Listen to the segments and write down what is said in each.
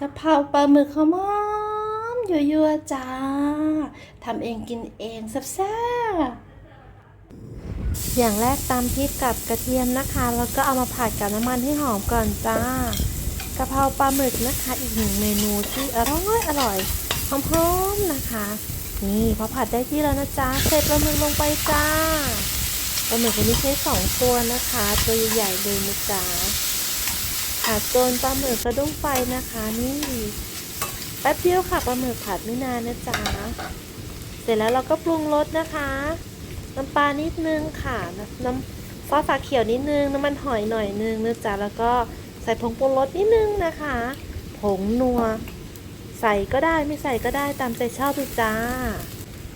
กะเพราปลาหมึกหอมๆยั่วๆจ้าทำเองกินเองแซ่บๆอย่างแรกตามพริกกับกระเทียมนะคะ แล้วก็เอามาผัดกับน้ำมันให้หอมก่อนจ้ากะเพราปลาหมึกนะคะ อีกหนึ่งเมนูที่อร่อยอร่อยหอมๆนะคะ นี่พอผัดได้ที่แล้วนะจ๊ะเสร็จปลาหมึกลงไปจ้าปลาหมึกวันนี้ใช้สองตัวนะคะ ตัวใหญ่ๆเลยนะจ๊ะ ผัดจนปลาหมึกกระดุ้งไฟนะคะนี่แป๊บเดียวค่ะปลาหมึกผัดไม่นานนะจ๊ะเสร็จแล้วเราก็ปรุงรสนะคะ น้ำปลานิดนึงค่ะ น้ำซอสฝาเขียวนิดนึง น้ำมันหอยหน่อยนึงนะจ๊ะแล้วก็ใส่ผงปรุงรสนิดนึงนะคะ ผงนัว ใส่ก็ได้ไม่ใส่ก็ได้ตามใจชอบเลยจ้า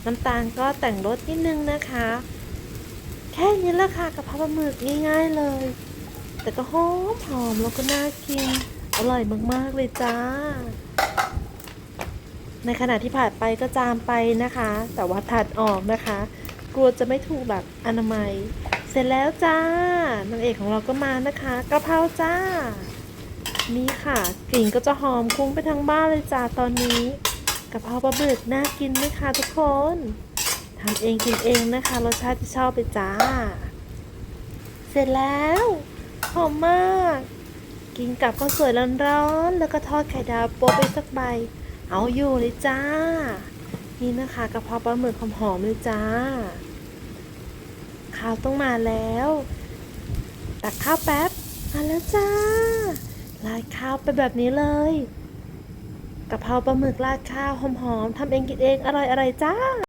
น้ำตาลก็แต่งรสนิดนึงนะคะ แค่นี้ละค่ะกับเพราปลาหมึกง่าย ๆเลย แต่ก็หอมหอมแล้วก็น่ากิน อร่อยมาก ๆ เลยจ้า ในขณะที่ผ่านไปก็จามไปนะคะ แต่ว่าถัดออกนะคะ กลัวจะไม่ถูกหลักอนามัย เสร็จแล้วจ้านางเอกของเราก็มานะคะกะเพราจ้า นี่ค่ะ กลิ่นก็จะหอมคุ้งไปทั้งบ้านเลยจ้าตอนนี้กะเพราปลาบึกน่ากินไหมคะทุกคนทำเองกินเองนะคะรสชาติที่ชอบเลยจ้า เสร็จแล้ว หอมมาก กินกับข้าวสวยร้อนๆแล้วก็ทอดไข่ดาวโปะไปสักใบ เอาอยู่เลยจ้า นี่นะคะกะเพราปลาหมึกหอมๆเลยจ้า ข้าวต้องมาแล้ว ตักข้าวแป๊บมาแล้วจ้าราดข้าวไปแบบนี้เลยกะเพราปลาหมึกราดข้าวหอมๆทำเองกินเองอร่อยๆจ้า